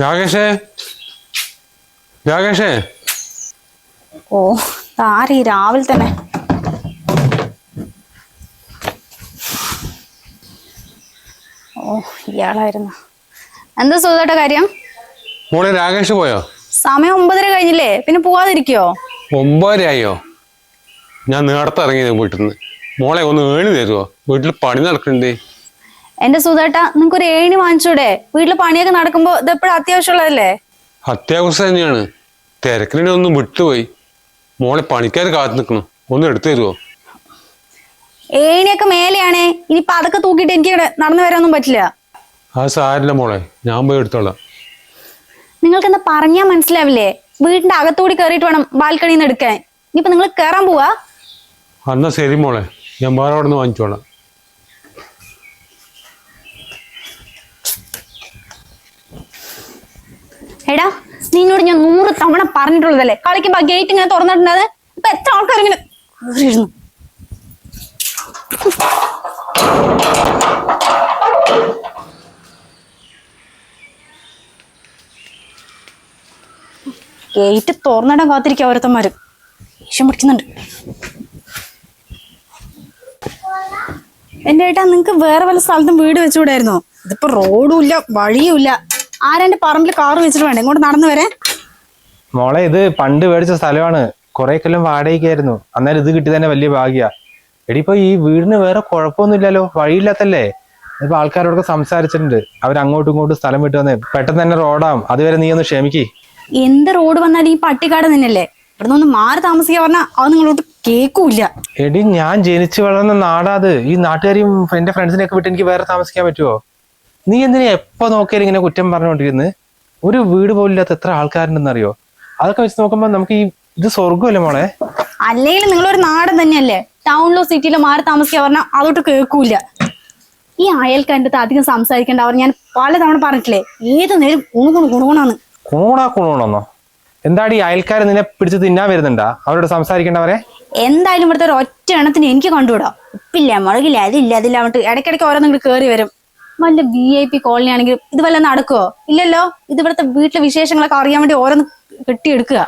രാകേഷേ? രാകേഷേ? ഓ താരി രാവിലെ തന്നെ? ഓ ഇയാളായിരുന്നു. എന്താ സുഖമായിട്ട കാര്യം? മോളെ രാകേഷ് പോയോ? സമയം ഒമ്പതര കഴിഞ്ഞില്ലേ? പിന്നെ പോവാതിരിക്കോ ഒമ്പതരയോ ഞാൻ നേരത്തെ ഇറങ്ങിയത് വീട്ടിൽ നിന്ന് മോളെ ഒന്ന് ഏണി തരുമോ വീട്ടിൽ പണി നടക്കണ്ടേ എന്റെ സുധേട്ട നിങ്ങൾക്ക് ഒരു ഏണി വാങ്ങിച്ചൂടെ? വീട്ടിൽ പണിയൊക്കെ നടക്കുമ്പോ ഇതെപ്പോഴും അത്യാവശ്യമുള്ളതല്ലേ? അത്യാവശ്യം തന്നെയാണ്. തിരക്കിനെ ഒന്ന് വിട്ടുപോയി. മോളെ പണിക്കാർ കാത്തു നിൽക്കണം ഒന്ന് എടുത്തു തരുമോ ഏണിയൊക്കെ മേലെയാണേ. ഇനിയിപ്പൊ അതൊക്കെ തൂക്കിയിട്ട് എനിക്ക് ഇവിടെ നടന്നു വരാനൊന്നും പറ്റില്ല. ആ സാരില്ല മോളെ. ഞാൻ പോയി എടുത്തോളാം. നിങ്ങൾക്ക് എന്താ പറഞ്ഞാൽ മനസ്സിലാവില്ലേ? വീടിന്റെ അകത്തൂടി കയറിയിട്ട് വേണം ബാൽക്കണിയിൽ നിന്ന് എടുക്കാൻ. ഇനിയിപ്പൊ നിങ്ങൾ കയറാൻ പോവാ. എന്നാ ശരി മോളെ. ഞാൻ വേറെ അവിടെ നിന്ന് വാങ്ങിച്ചോളാം. എടാ നിന്നോട് ഞാൻ നൂറ് തവണ പറഞ്ഞിട്ടുള്ളതല്ലേ? കളിക്കുമ്പോ ഗേറ്റ് ഇങ്ങനെ തുറന്നിട്ടുണ്ടത് ഇപ്പൊ എത്ര ആൾക്കാർ ഇങ്ങനെ കയറിയിരുന്നു ഗേറ്റ് തുറന്നിടാൻ കാത്തിരിക്കുക ഓരോരുത്തന്മാര്. ദേഷ്യം പിടിക്കുന്നുണ്ട്. എന്റെ ഏട്ടാ നിങ്ങക്ക് വേറെ വല്ല സ്ഥലത്തും വീട് വെച്ചുകൂടായിരുന്നോ ഇതിപ്പോ റോഡും ഇല്ല വഴിയും ഇല്ല. ആരെന്റെ പറമ്പിൽ കാർ വെച്ചിട്ട് വേണ്ട? ഇങ്ങോട്ട് നടന്നു വരെ. മോളെ ഇത് പണ്ട് മേടിച്ച സ്ഥലമാണ്. കുറെ കൊല്ലം വാടകയ്ക്കായിരുന്നു. അന്നേരം ഇത് കിട്ടി തന്നെ വലിയ ഭാഗ്യ. എടി ഇപ്പൊ ഈ വീടിന് വേറെ കുഴപ്പമൊന്നുമില്ലല്ലോ. വഴിയില്ലാത്തല്ലേ? ഇപ്പൊ ആൾക്കാരോടൊക്കെ സംസാരിച്ചിട്ടുണ്ട്. അവർ അങ്ങോട്ടും ഇങ്ങോട്ടും സ്ഥലം വിട്ടു വന്നേ പെട്ടെന്ന് തന്നെ റോഡാവും. അതുവരെ നീ ഒന്ന് ക്ഷമിക്ക്. എന്ത് റോഡ് വന്നാലും ഈ പട്ടിക്കാട് നിന്നല്ലേ ഇവിടെ നിന്ന് മാറി താമസിക്കാൻ പറഞ്ഞാൽ അത് നിങ്ങളോട്ട് കേൾക്കൂല എടി ഞാൻ ജനിച്ചു വളർന്ന നാടാത് ഈ നാട്ടുകാരെയും എന്റെ ഫ്രണ്ട്സിനെയൊക്കെ വിട്ട് എനിക്ക് വേറെ താമസിക്കാൻ പറ്റുമോ നീ എന്തിനാ എപ്പോ നോക്കിയാലും ഇങ്ങനെ കുറ്റം പറഞ്ഞുകൊണ്ടിരുന്നത് ഒരു വീട് പോലും ഇല്ലാത്ത എത്ര ആൾക്കാരുണ്ടെന്നറിയോ? അതൊക്കെ വെച്ച് നോക്കുമ്പോ നമുക്ക് ഈ ഇത് സ്വർഗമല്ലേ മോളെ? അല്ലെങ്കിൽ ഒരു നാടൻ തന്നെയല്ലേ? ടൗണിലോ സിറ്റിയിലോ മാറി താമസിക്കാൻ പറഞ്ഞാൽ അതോട്ട് കേൾക്കൂല. ഈ അയൽക്കാരന്റെ അധികം സംസാരിക്കേണ്ട അവർ ഞാൻ പലതവണ പറഞ്ഞിട്ടില്ലേ? ഏത് നേരം കുണുകുണു കുണുകുണാന്ന് കൂണാ കൂണോണെന്നോ എന്താടി അയൽക്കാരൻ നിന്നെ പിടിച്ച് തിന്നാൻ വരുന്നുണ്ടാ? അവരോട് സംസാരിക്കേണ്ടവരെ? എന്തായാലും ഇവിടുത്തെ ഒരു ഒറ്റ എണ്ണത്തിന് എനിക്ക് കണ്ടുവിടാം ഉപ്പില്ല മുളകില്ല അതില്ല അതില്ല എന്നിട്ട് ഇടയ്ക്കിടയ്ക്ക് ഓരോന്നും കേറി കയറി വരും. വല്ല വി ഐ പി കോളനി ആണെങ്കിലും ഇത് വല്ല നടക്കുവോ? ഇല്ലല്ലോ. ഇത് ഇവിടുത്തെ വീട്ടിലെ വിശേഷങ്ങളൊക്കെ അറിയാൻ വേണ്ടി ഓരോന്ന് കെട്ടിയെടുക്കുക.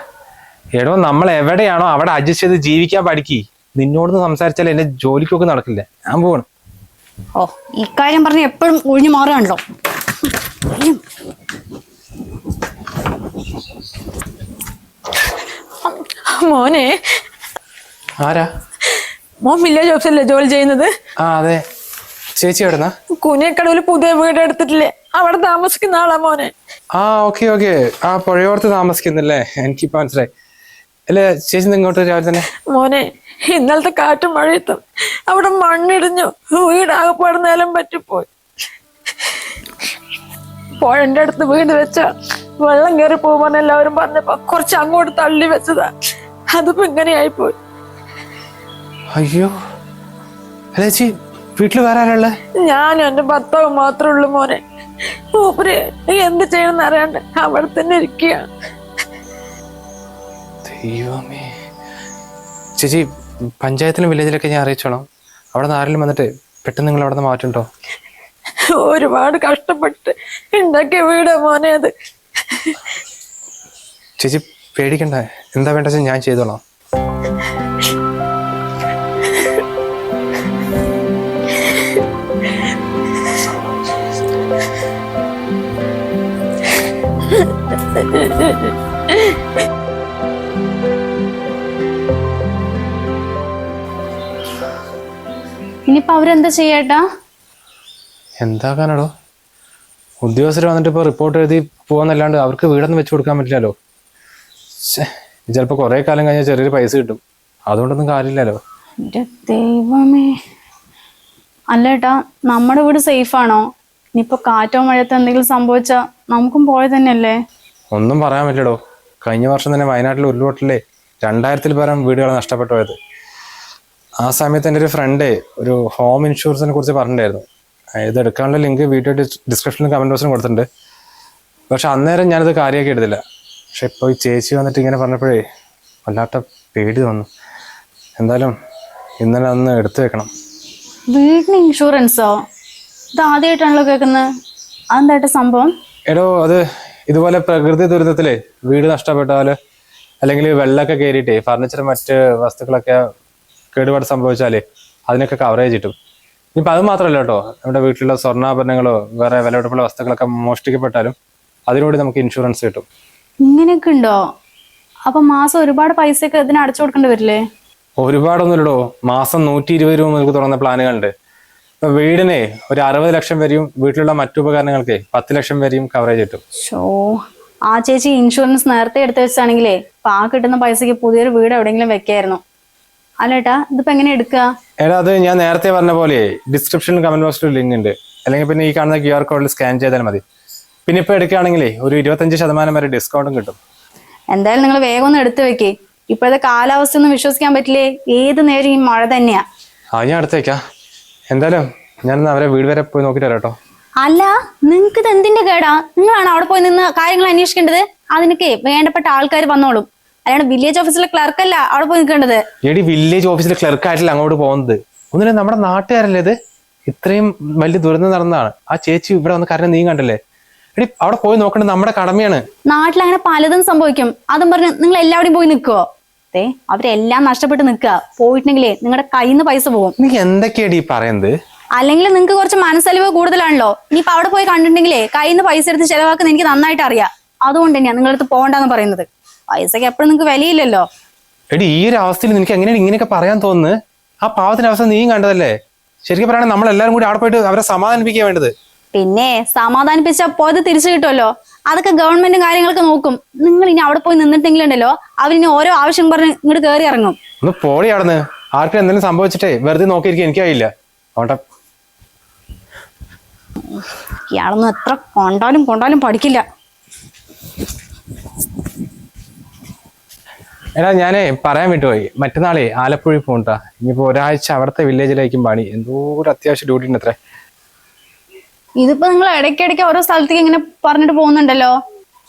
എടോ നമ്മൾ എവിടെയാണോ അവിടെ അഡ്ജസ്റ്റ് ചെയ്ത് ജീവിക്കാൻ പഠിക്കി. നിന്നോട് സംസാരിച്ചാൽ എന്റെ ജോലിക്കൊക്കെ നടക്കില്ല. ഞാൻ പോകണം ഓ ഇക്കാര്യം പറഞ്ഞ് എപ്പോഴും ഒഴിഞ്ഞു മാറുകയാണല്ലോ. മോനെ. ആരാ? മോൻ വില്ലേജ് ഓഫീസല്ലേ ജോലി ചെയ്യുന്നത്? ആ അതെ. ചേച്ചി എവിടെന്നാ? കുനിയക്കടവിൽ പുതിയ വീട് എടുത്തിട്ടില്ലേ? അവിടെ താമസിക്കുന്ന ആളാ മോനെ. ആ ഓക്കെ ഓക്കെ. ആ പുഴയോർത്ത് താമസിക്കുന്നല്ലേ? എനിക്കിപ്പോ മനസ്സിലായി. അല്ലേ ചേച്ചി ഇങ്ങോട്ട് രാവിലെ തന്നെ? മോനെ ഇന്നലത്തെ കാറ്റും മഴയത്തും അവിടെ മണ്ണിടിഞ്ഞു. വീടാകപ്പാട് നിലം പറ്റിപ്പോയി. പുഴന്റെ അടുത്ത് വീട് വെച്ച വെള്ളം കയറി പോകുമ്പോൾ എല്ലാവരും പറഞ്ഞപ്പോ കുറച്ച് അങ്ങോട്ട് തള്ളി വെച്ചതാ. അതിപ്പോ ഇങ്ങനെയായി പോയി അയ്യോ. അല്ലേ ചേച്ചി വീട്ടിൽ വേറെ ഞാൻ ഞാനും എന്റെ ഭർത്താവ് മാത്രമേ ഉള്ളൂ മോനെ. മൂപ്പര് എന്ത് ചെയ്യണമെന്ന് അറിയാണ്ട് അവിടെ തന്നെ ഇരിക്കുകയാണ്. ദൈവമേ. ചേച്ചി പഞ്ചായത്തിലും വില്ലേജിലൊക്കെ ഞാൻ അറിയിച്ചോളാം അവിടെ നിന്ന് ആരെങ്കിലും വന്നിട്ട് പെട്ടെന്ന് നിങ്ങൾ അവിടെ നിന്ന് മാറ്റുണ്ടോ? ഒരുപാട് കഷ്ടപ്പെട്ട് ഉണ്ടാക്കിയ വീട് മോനെ അത്. ചേച്ചി പേടിക്കണ്ട. എന്താ വേണ്ട ഞാൻ ചെയ്തോളാം. ഇനിയിപ്പൊ അവരെന്താ ചെയ്യേട്ടാ? എന്താക്കാനടോ ഉദ്യോഗസ്ഥർ വന്നിട്ട് ഇപ്പോൾ റിപ്പോർട്ട് എഴുതി പോവാന്നല്ലാണ്ട് അവർക്ക് വീടൊന്നും വെച്ചു കൊടുക്കാൻ പറ്റില്ലല്ലോ. ചിലപ്പോൾ കുറേ കാലം കഴിഞ്ഞാൽ ചെറിയൊരു പൈസ കിട്ടും. അതുകൊണ്ടൊന്നും കാര്യമില്ലല്ലോ. ദൈവമേ. അല്ല ഏട്ടാ നമ്മുടെ വീട് സേഫ് ആണോ? ഇനിയിപ്പോ കാറ്റോ മഴയത്തോ എന്തെങ്കിലും സംഭവിച്ചാ നമുക്കും പോയത് തന്നെയല്ലേ? ഒന്നും പറയാൻ പറ്റില്ലടോ. കഴിഞ്ഞ വർഷം തന്നെ വയനാട്ടിൽ ഉരുൾപൊട്ടലേ രണ്ടായിരത്തിൽ പരം വീടുകൾ നഷ്ടപ്പെട്ടു പോയത് ആ സമയത്ത് എന്റെ ഒരു ഫ്രണ്ട് ഒരു ഹോം ഇൻഷുറൻസിനെ കുറിച്ച് പറഞ്ഞിട്ടുണ്ടായിരുന്നു. ഇത് എടുക്കാനുള്ള ലിങ്ക് വീഡിയോ ഡിസ്ക്രിപ്ഷനിലും കമന്റ് ബോക്സിലും കൊടുത്തിട്ടുണ്ട്. പക്ഷെ അന്നേരം ഞാനത് കാര്യമാക്കി എടുത്തില്ല. പക്ഷെ ഇപ്പോൾ ഈ ചേച്ചി വന്നിട്ട് ഇങ്ങനെ പറഞ്ഞപ്പോഴേ വല്ലാത്ത പേടി തോന്നുന്നു. എന്തായാലും ഇന്നലെ അന്ന് എടുത്തു വെക്കണം. വീടിന് ഇൻഷുറൻസോ ഇത് ആദ്യമായിട്ടാണല്ലോ കേൾക്കുന്നത്. അതെന്തായിട്ട് സംഭവം? എടോ അത് ഇതുപോലെ പ്രകൃതി ദുരിതത്തിൽ വീട് നഷ്ടപ്പെട്ടാൽ അല്ലെങ്കിൽ വെള്ളമൊക്കെ കയറിയിട്ടേ ഫർണിച്ചർ മറ്റ് വസ്തുക്കളൊക്കെ കേടുപാട് സംഭവിച്ചാൽ അതിനൊക്കെ കവറേജ് കിട്ടും. ഇപ്പൊ അത് മാത്രമല്ല കേട്ടോ നമ്മുടെ വീട്ടിലുള്ള സ്വർണാഭരണങ്ങളോ വേറെ വിലപിടിപ്പുള്ള വസ്തുക്കളൊക്കെ മോഷ്ടിക്കപ്പെട്ടാലും അതിനോട് നമുക്ക് ഇൻഷുറൻസ് കിട്ടും. ഇങ്ങനെയൊക്കെ ഉണ്ടോ? അപ്പൊ മാസം ഒരുപാട് പൈസയൊക്കെ ഇതിന് അടച്ചു കൊടുക്കേണ്ടി വരില്ലേ? ഒരുപാടൊന്നുമില്ലടോ. മാസം നൂറ്റി ഇരുപത് രൂപ മുതൽ തുടങ്ങുന്ന പ്ലാനുകളുണ്ട്. വീടിനെ ഒരു അറുപത് ലക്ഷം വരെയും വീട്ടിലുള്ള മറ്റുപകരണങ്ങൾക്ക് പത്ത് ലക്ഷം വരെയും കവറേജ് കിട്ടും. ഷോ ആ ചേച്ചി ഇൻഷുറൻസ് നേരത്തെ എടുത്തു വെച്ചാണെങ്കിലേ ആ കിട്ടുന്ന പൈസക്ക് പുതിയൊരു വീട് എവിടെയെങ്കിലും വെക്കായിരുന്നു. അല്ലേട്ടാ ഇതിപ്പോ എങ്ങനെ എടുക്കുക എടാ അത് ഞാൻ നേരത്തെ പറഞ്ഞ പോലെ ഡിസ്ക്രിപ്ഷൻ കമന്റ് ബോക്സിൽ ലിങ്ക് ഉണ്ട്. അല്ലെങ്കിൽ പിന്നെ ഈ കാണുന്ന ക്യു ആർ കോഡിൽ സ്കാൻ ചെയ്താൽ മതി. പിന്നെ ഇപ്പൊ എടുക്കുകയാണെങ്കിലേ ഒരു ഇരുപത്തഞ്ച് ശതമാനം വരെ ഡിസ്കൗണ്ടും കിട്ടും. എന്തായാലും നിങ്ങൾ വേഗം ഒന്ന് എടുത്തു വെക്കേ. ഇപ്പോഴത്തെ കാലാവസ്ഥ ഒന്നും വിശ്വസിക്കാൻ പറ്റില്ലേ? ഏത് നേരം ഈ മഴ തന്നെയാ? ആ ഞാൻ അടുത്തേക്കാ എന്തായാലും ഞാനൊന്ന് അവരെ വീട് വരെ പോയി നോക്കിട്ട് വരാം കേട്ടോ. അല്ല നിങ്ങൾക്ക് ഇത് എന്തിന്റെ കേടാ? നിങ്ങളാണ് അവിടെ പോയി നിന്ന് കാര്യങ്ങൾ അന്വേഷിക്കേണ്ടത്? അതിനൊക്കെ വേണ്ടപ്പെട്ട ആൾക്കാർ വന്നോളും. അല്ലാണ്ട് വില്ലേജ് ഓഫീസിലെ ക്ലർക്ക് അല്ല അവിടെ പോയി നിൽക്കേണ്ടത്. എടി വില്ലേജ് ഓഫീസിലെ ക്ലർക്ക് ആയിട്ടില്ല അങ്ങോട്ട് പോകുന്നത്. ഒന്നുമില്ല നമ്മുടെ നാട്ടുകാരല്ലേ ഇത്? ഇത്രയും വലിയ ദുരന്തം നടന്നതാണ്. ആ ചേച്ചി ഇവിടെ വന്ന് കരഞ്ഞ നീ കണ്ടല്ലേ? എടി അവിടെ പോയി നോക്കേണ്ടത് നമ്മുടെ കടമയാണ്. നാട്ടിൽ അങ്ങനെ പലതും സംഭവിക്കും. അതും പറഞ്ഞ് നിങ്ങൾ എല്ലാവരും പോയി നിൽക്കുവോ? ഏ അവരെല്ലാം നഷ്ടപ്പെട്ട് നിൽക്കുക. പോയിട്ടുണ്ടെങ്കിലേ നിങ്ങളുടെ കയ്യിൽ നിന്ന് പൈസ പോകും. നീ എന്തൊക്കെയാടി ഈ പറയുന്നത്? അല്ലെങ്കിൽ നിങ്ങൾക്ക് കുറച്ച് മനസ്സലിവ് കൂടുതലാണല്ലോ. ഇനിയിപ്പോ അവിടെ പോയി കണ്ടിട്ടുണ്ടെങ്കിലേ കയ്യിൽ നിന്ന് പൈസ എടുത്ത് ചെലവാക്കുന്ന എനിക്ക് നന്നായിട്ട് അറിയാം. അതുകൊണ്ട് തന്നെയാ നിങ്ങളടുത്ത് പോകണ്ടെന്ന് പറയുന്നത്. പൈസക്ക് എപ്പോഴും നിങ്ങൾക്ക് വിലയില്ലല്ലോ. എടി ഈ ഒരു അവസ്ഥയിൽ നിനക്ക് എങ്ങനെയാണ് ഇങ്ങനെയൊക്കെ പറയാൻ തോന്നുന്നത്? ആ പാവത്തിന്റെ അവസ്ഥ നീയും കണ്ടതല്ലേ? ശരിക്കും പറയുകയാണെങ്കിൽ നമ്മൾ എല്ലാവരും കൂടി അവിടെ പോയിട്ട് അവരെ സമാധാനിപ്പിക്കാൻ വേണ്ടത്. പിന്നെ സമാധാനിപ്പിച്ച പോയത് തിരിച്ചു കിട്ടുമല്ലോ അതൊക്കെ ഗവൺമെന്റും കാര്യങ്ങളൊക്കെ നോക്കും. നിങ്ങൾ ഇനി അവിടെ പോയി നിന്നിട്ടെങ്കിലുണ്ടല്ലോ അവരിനി ഓരോ ആവശ്യം പറഞ്ഞ് ഇങ്ങോട്ട് കയറി ഇറങ്ങും. ഒന്ന് പോടി അവിടുന്ന്. ആർക്കും എന്തെങ്കിലും സംഭവിച്ചിട്ടേ വെറുതെ നോക്കിയിരിക്കും എനിക്കറിയില്ല ഇയാളൊന്നും എത്ര കൊണ്ടാലും കൊണ്ടാലും പഠിക്കില്ല. എടാ ഞാനേ പറയാൻ വിട്ടുപോയി. മറ്റന്നാളേ ആലപ്പുഴയിൽ പോകണ്ടാ ഇനിയിപ്പോ ഒരാഴ്ച അവിടുത്തെ വില്ലേജിലേക്കും പണി. എന്തോ ഒരു അത്യാവശ്യം ഡ്യൂട്ടി ഉണ്ട് അത്രേ ഇതിപ്പോ നിങ്ങൾ ഇടയ്ക്കിടയ്ക്ക് ഓരോ സ്ഥലത്തേക്ക് ഇങ്ങനെ പറഞ്ഞിട്ട് പോകുന്നുണ്ടല്ലോ.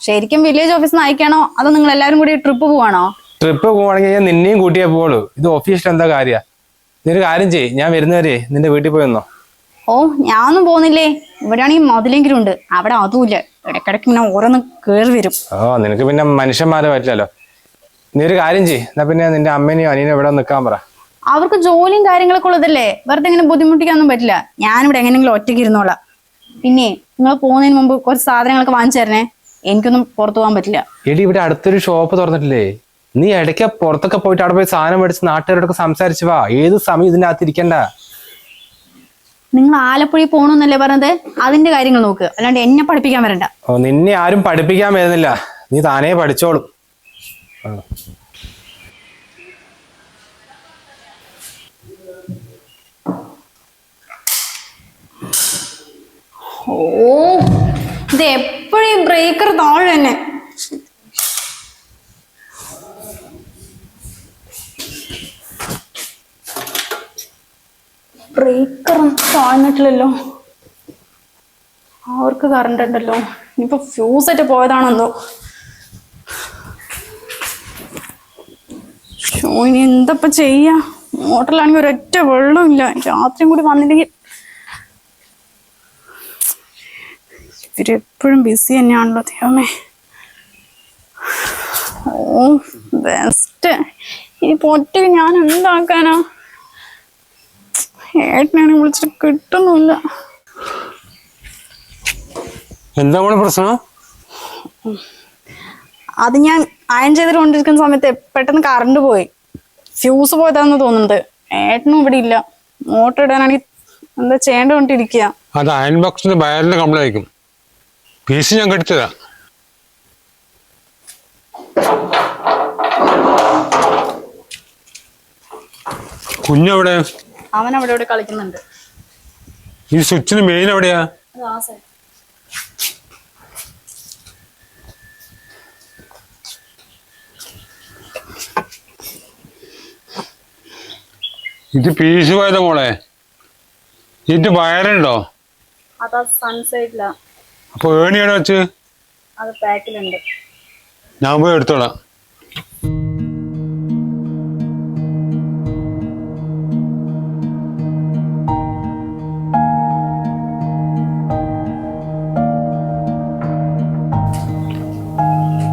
ശരിക്കും വില്ലേജ് ഓഫീസിൽ നിന്ന് അയക്കാണോ അതോ നിങ്ങൾ എല്ലാവരും കൂടി ട്രിപ്പ് പോവാണോ? ട്രിപ്പ് പോവാണെങ്കിൽ ഞാൻ നിന്നെയും കൂട്ടിയേ പോളൂ ഇത് ഓഫീസിൽ എന്താ കാര്യ? നീ ഒരു കാര്യം ചെയ്യ്. ഞാൻ വരുന്നവരെ നിന്റെ വീട്ടിൽ പോയി വന്നോ. ഓ ഞാനൊന്നും പോകുന്നില്ലേ? ഇവിടെയാണെങ്കിൽ മതിലെങ്കിലും ഉണ്ട്. അവിടെ അതുമില്ല. ഇടയ്ക്കിടയ്ക്ക് ഇങ്ങനെ ഓരോന്ന് കേറി വരും. ഓ നിനക്ക് പിന്നെ മനുഷ്യന്മാരെ പറ്റില്ലല്ലോ. നീ ഒരു കാര്യം ചെയ്യ്. എന്നാ പിന്നെ നിന്റെ അമ്മേനെയും അനിയനും ഇവിടെ നിൽക്കാൻ പറ. അവർക്ക് ജോലിയും കാര്യങ്ങളൊക്കെ ഉള്ളതല്ലേ? വെറുതെ ഇങ്ങനെ ബുദ്ധിമുട്ടിക്കാനൊന്നും പറ്റില്ല. ഞാനിവിടെ എങ്ങനെയെങ്കിലും ഒറ്റയ്ക്ക് ഇരുന്നോളാം. പിന്നെ നിങ്ങൾ പോകുന്നതിന് മുമ്പ് കുറച്ച് സാധനങ്ങളൊക്കെ വാങ്ങിച്ചു തരണേ. എനിക്കൊന്നും പുറത്തു പോകാൻ പറ്റില്ല. എടി ഇവിടെ അടുത്തൊരു ഷോപ്പ് തുറന്നിട്ടില്ലേ? നീ ഇടയ്ക്ക് പുറത്തൊക്കെ പോയിട്ട് അവിടെ പോയി സാധനം മേടിച്ച് നാട്ടുകാരോടൊക്കെ സംസാരിച്ചു വാ. ഏത് സമയം ഇതിന്റെ അകത്ത് ഇരിക്കണ്ട? നിങ്ങൾ ആലപ്പുഴയിൽ പോകണമെന്നല്ലേ പറഞ്ഞത്? അതിന്റെ കാര്യങ്ങൾ നോക്ക്. അല്ലാണ്ട് എന്നെ പഠിപ്പിക്കാൻ വരണ്ട. ഓ നിന്നെ ആരും പഠിപ്പിക്കാൻ വരുന്നില്ല. നീ താനേ പഠിച്ചോളും. ഓ ഇത് എപ്പോഴും ബ്രേക്കർ താഴെ തന്നെ? ബ്രേക്കർ താഴ്ന്നിട്ടില്ലല്ലോ. അവർക്ക് കറണ്ട് ഉണ്ടല്ലോ? ഇനിയിപ്പോ ഫ്യൂസ് ആയിട്ട് പോയതാണെന്തോ. ഷോ ഇനി എന്തപ്പോ ചെയ്യാ? മോട്ടറിലാണെങ്കിൽ ഒരൊറ്റ വെള്ളമില്ല. രാത്രിയും കൂടി വന്നില്ലെങ്കിൽ ഇവരെപ്പോഴും ബിസി തന്നെയാണല്ലോ ദൈവമേ. ഓ ബെസ്റ്റ് ഇനിയിപ്പോ ഒറ്റയ്ക്ക് ഞാൻ എന്താക്കാനാ? ഏട്ടനാണ് വിളിച്ചിട്ട് കിട്ടുന്നില്ല. എന്താണ് പ്രശ്നം? അത് ഞാൻ അയൺ ചെയ്തിട്ടുകൊണ്ടിരിക്കുന്ന സമയത്ത് പെട്ടെന്ന് കറണ്ട് പോയി. ഫ്യൂസ് പോയതാന്ന് തോന്നുന്നുണ്ട്. ഏട്ടനും ഇവിടെ ഇല്ല. മോട്ടർ ഇടാനാണെങ്കിൽ എന്താ ചെയ്യേണ്ടോണ്ടിരിക്കുക അത് അയൺ ബോക്സിന്റെ ബയറിന്റെ കംപ്ലൈന്റ് ആയിരിക്കും. പീസ് ഞാൻ കെടുത്തതാ. കുഞ്ഞവിടെ? അവൻ അവിടെ ഇവിടെ കളിക്കുന്നുണ്ട്. ഈ സ്വിച്ചിന് മെയിൻ എവിടെയാ? ഇത് പീസ് പോയതാ മോളെ. ഇത് വയറുണ്ടോ? അതാ സൺസൈഡിലാ അപ്പൊ ഏണിയാണോ വെച്ച്? അത് പാക്കിലുണ്ട്. ഞാൻ പോയി എടുത്തോളാം.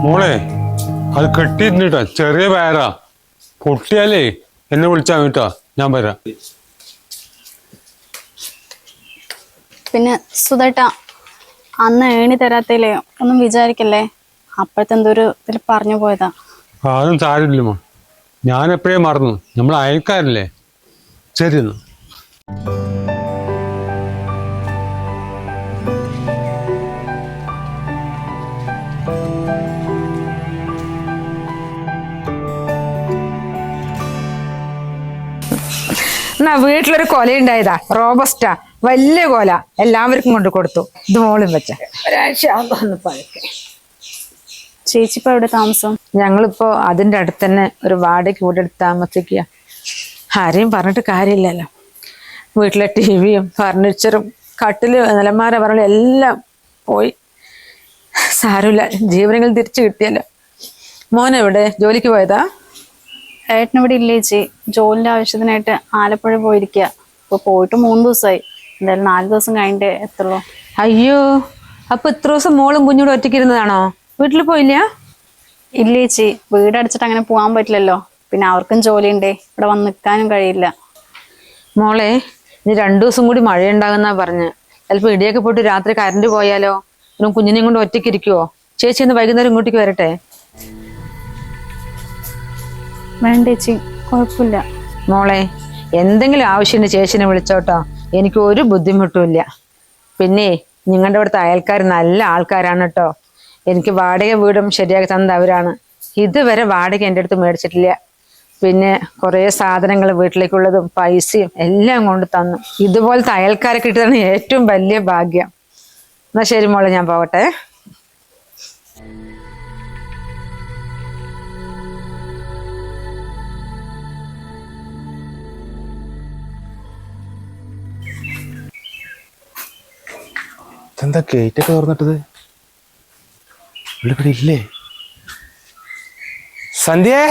മോളെ അത് കെട്ടിയിരുന്നിട്ടാ? ചെറിയ പേരാ. പൊട്ടിയാലേ എന്നെ വിളിച്ചാൽ കേട്ടോ ഞാൻ വരാം. പിന്നെ സുധേട്ട അന്ന് ഏണി തരാത്തല്ലേ ഒന്നും വിചാരിക്കല്ലേ? അപ്പോഴത്തെ എന്തൊരു ഇതിൽ പറഞ്ഞു പോയതാ. അതൊന്നും താരില്ലമോ ഞാൻ എപ്പോഴേ മറന്നു. നമ്മൾ അയൽക്കാരല്ലേ? ശരി എന്നാ എന്നാ വീട്ടിലൊരു കൊല ഉണ്ടായതാ റോബസ്റ്റാ. വലിയ കൊല. എല്ലാവർക്കും കൊണ്ട് കൊടുത്തു. ഇത് മോളും വെച്ച. ഒരാഴ്ച പഴുക്കെ ചേച്ചി ഇപ്പൊ എവിടെ താമസം? ഞങ്ങളിപ്പോ അതിന്റെ അടുത്ത് തന്നെ ഒരു വാടകയ്ക്ക് കൂടെ എടുത്ത് താമസിക്കുക ആരെയും പറഞ്ഞിട്ട് കാര്യമില്ലല്ലോ. വീട്ടിലെ ടി വിയും ഫർണിച്ചറും കട്ടിൽ നിലമാര പറഞ്ഞ എല്ലാം പോയി. സാരമില്ല. ജീവനങ്ങൾ തിരിച്ചു കിട്ടിയല്ലോ. മോനെവിടെ? ജോലിക്ക് പോയതാ? ഏട്ടൻ ഇവിടെ ഇല്ലേ ചേച്ചി? ജോലിന്റെ ആവശ്യത്തിനായിട്ട് ആലപ്പുഴ പോയിരിക്കുക ഇപ്പൊ പോയിട്ട് മൂന്ന് ദിവസമായി എന്തായാലും നാല് ദിവസം കഴിഞ്ഞിട്ട് എത്തുള്ളൂ. അയ്യോ അപ്പൊ ഇത്ര ദിവസം മോളും കുഞ്ഞൂടെ ഒറ്റയ്ക്കിരുന്നതാണോ വീട്ടിൽ പോയില്ല? ഇല്ലേച്ചി വീട് അടച്ചിട്ട് അങ്ങനെ പോകാൻ പറ്റില്ലല്ലോ. പിന്നെ അവർക്കും ജോലിയുണ്ടേ. ഇവിടെ വന്ന് നിൽക്കാനും കഴിയില്ല. മോളെ ഇനി രണ്ടു ദിവസം കൂടി മഴ ഉണ്ടാകുന്നാ പറഞ്ഞ്. ചിലപ്പോ ഇടിയൊക്കെ പോയിട്ട് രാത്രി കരണ്ട് പോയാലോ? കുഞ്ഞിനെയും കൊണ്ട് ഒറ്റയ്ക്ക് ഇരിക്കുവോ? ചേച്ചി ഇന്ന് വൈകുന്നേരം ഇങ്ങോട്ടേക്ക് വരട്ടെ? വേണ്ട ചേച്ചി കുഴപ്പമില്ല. മോളെ എന്തെങ്കിലും ആവശ്യത്തിന് ചേച്ചിനെ വിളിച്ചോട്ടോ. എനിക്ക് ഒരു ബുദ്ധിമുട്ടുമില്ല. പിന്നെ നിങ്ങളുടെ ഇവിടുത്തെ അയൽക്കാർ നല്ല ആൾക്കാരാണ് കേട്ടോ. എനിക്ക് വാടക വീടും ശരിയാക്കി തന്നത് അവരാണ്. ഇതുവരെ വാടക എന്റെ അടുത്ത് മേടിച്ചിട്ടില്ല. പിന്നെ കുറേ സാധനങ്ങൾ വീട്ടിലേക്കുള്ളതും പൈസയും എല്ലാം കൊണ്ട് തന്നു. ഇതുപോലത്തെ അയൽക്കാരെ കിട്ടിയതാണ് ഏറ്റവും വലിയ ഭാഗ്യം. എന്നാ ശരി മോളെ ഞാൻ പോകട്ടെ. ഇതെന്താ കേറ്റൊക്കെ തുറന്നിട്ടത്? ഇവിടെ ഇല്ലേ? സന്ധ്യേ?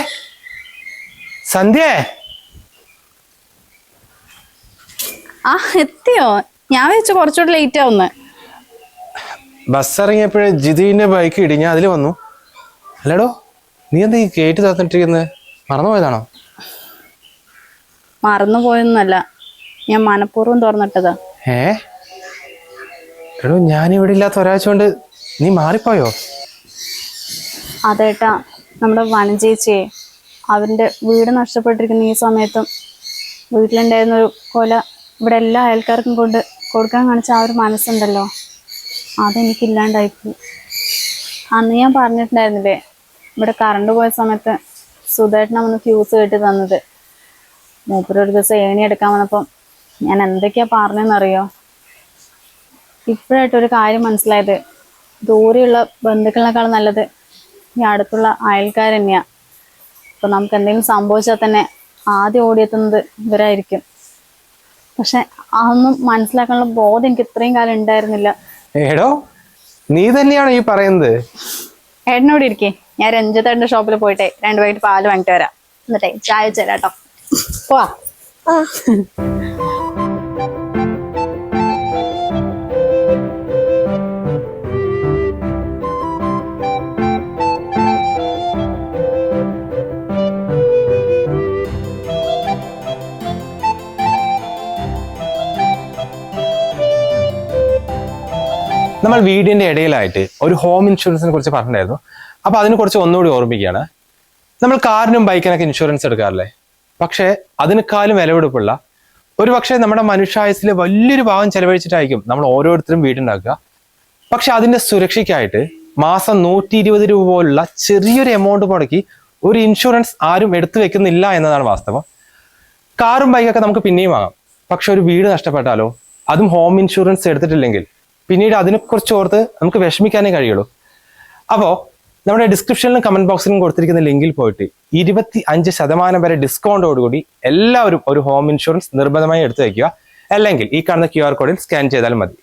സന്ധ്യേ? ആ എത്തിയോ? ഞാൻ വെച്ച് കുറച്ചുകൂടി ലേറ്റ് ആവുന്നേ. ബസ് ഇറങ്ങിയപ്പോഴേ ജിതുവിന്റെ ബൈക്ക് ഇടിഞ്ഞ അതിൽ വന്നു. അല്ലടോ നീ എന്താ ഈ ഗേറ്റ് തുറന്നിട്ടിരിക്കുന്നത് മറന്നുപോയതാണോ? മറന്നു പോയൊന്നല്ല ഞാൻ മനഃപൂർവം തുറന്നിട്ടതാ. ഏ? എടോ ഞാനിവിടെ ഇല്ലാത്ത ഒരാഴ്ച കൊണ്ട് നീ മാറിപ്പോയോ? അതേട്ടാ നമ്മുടെ വനചേച്ചിയെ അവന്റെ വീട് നഷ്ടപ്പെട്ടിരിക്കുന്ന ഈ സമയത്തും വീട്ടിലുണ്ടായിരുന്ന ഒരു കൊല ഇവിടെ എല്ലാ അയൽക്കാർക്കും കൊണ്ട് കൊടുക്കാൻ കാണിച്ച ആ ഒരു മനസ്സുണ്ടല്ലോ. അതെനിക്കില്ലാണ്ടായിപ്പോയി. അന്ന് ഞാൻ പറഞ്ഞിട്ടുണ്ടായിരുന്നില്ലേ ഇവിടെ കറണ്ട് പോയ സമയത്ത് സുധേട്ടനെ വന്ന് ഫ്യൂസ് കെട്ടി തന്നത്. മൂപ്പര് ഒരു ദിവസം ഏണി എടുക്കാൻ വന്നപ്പം ഞാൻ എന്തൊക്കെയാ പറഞ്ഞതെന്നറിയോ? ഇപ്പോഴായിട്ടൊരു കാര്യം മനസ്സിലായത്. ദൂരെയുള്ള ബന്ധുക്കളെക്കാൾ നല്ലത് ഈ അടുത്തുള്ള അയൽക്കാർ തന്നെയാ. അപ്പൊ നമുക്ക് എന്തെങ്കിലും സംഭവിച്ചാൽ തന്നെ ആദ്യം ഓടിയെത്തുന്നത് ഇവരായിരിക്കും. പക്ഷെ അതൊന്നും മനസ്സിലാക്കാനുള്ള ബോധം എനിക്ക് ഇത്രയും കാലം ഉണ്ടായിരുന്നില്ല. ഏടോ നീ തന്നെയാണ് ഈ പറയുന്നത്? ഏട്ടനോട് ഇരിക്കേ. ഞാൻ രഞ്ജിത്തേട്ടന്റെ ഷോപ്പിൽ പോയിട്ടെ രണ്ടു വൈകിട്ട് പാൽ വാങ്ങിട്ട് വരാം. എന്നിട്ടേ ചായ വെച്ചേരാട്ടോ പോവാ. നമ്മൾ വീടിന്റെ ഇടയിലായിട്ട് ഒരു ഹോം ഇൻഷുറൻസിനെ കുറിച്ച് പറഞ്ഞിട്ടുണ്ടായിരുന്നു. അപ്പൊ അതിനെ കുറിച്ച് ഒന്നുകൂടി ഓർമ്മിക്കുകയാണ്. നമ്മൾ കാറിനും ബൈക്കിനൊക്കെ ഇൻഷുറൻസ് എടുക്കാറില്ലേ? പക്ഷേ അതിനേക്കാളും വിലവെടുപ്പുള്ള ഒരു പക്ഷേ നമ്മുടെ മനുഷ്യായുസിൽ വലിയൊരു ഭാഗം ചെലവഴിച്ചിട്ടായിരിക്കും നമ്മൾ ഓരോരുത്തരും വീടുണ്ടാക്കുക. പക്ഷെ അതിന്റെ സുരക്ഷയ്ക്കായിട്ട് മാസം നൂറ്റി ഇരുപത് രൂപ പോലുള്ള ചെറിയൊരു എമൗണ്ട് മുടക്കി ഒരു ഇൻഷുറൻസ് ആരും എടുത്തു വെക്കുന്നില്ല എന്നതാണ് വാസ്തവം. കാറും ബൈക്കൊക്കെ നമുക്ക് പിന്നെയും വാങ്ങാം. പക്ഷെ ഒരു വീട് നഷ്ടപ്പെട്ടാലോ അതും ഹോം ഇൻഷുറൻസ് എടുത്തിട്ടില്ലെങ്കിൽ പിന്നീട് അതിനെക്കുറിച്ച് ഓർത്ത് നമുക്ക് വിഷമിക്കാനേ കഴിയുള്ളൂ. അപ്പോൾ നമ്മുടെ ഡിസ്ക്രിപ്ഷനിലും കമന്റ് ബോക്സിലും കൊടുത്തിരിക്കുന്ന ലിങ്കിൽ പോയിട്ട് ഇരുപത്തി അഞ്ച് ശതമാനം വരെ ഡിസ്കൗണ്ടോടുകൂടി എല്ലാവരും ഒരു ഹോം ഇൻഷുറൻസ് നിർബന്ധമായി എടുത്തു വയ്ക്കുക അല്ലെങ്കിൽ ഈ കാണുന്ന ക്യു ആർ കോഡിൽ സ്കാൻ ചെയ്താലും മതി.